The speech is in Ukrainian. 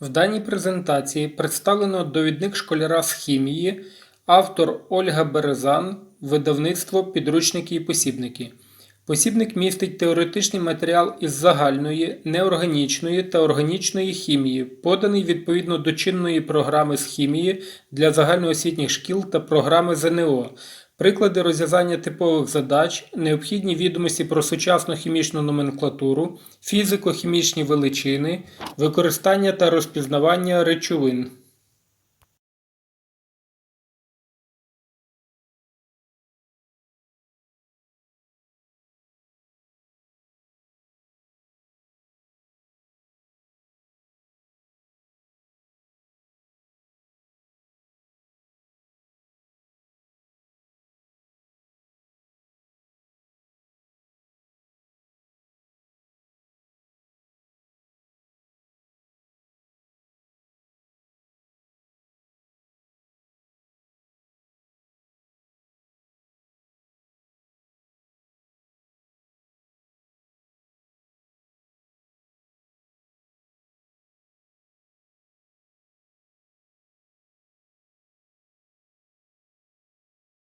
В даній презентації представлено довідник школяра з хімії, автор Ольга Березан, видавництво Підручники і посібники. Посібник містить теоретичний матеріал із загальної, неорганічної та органічної хімії, поданий відповідно до чинної програми з хімії для загальноосвітніх шкіл та програми ЗНО, приклади розв'язання типових задач, необхідні відомості про сучасну хімічну номенклатуру, фізико-хімічні величини, використання та розпізнавання речовин.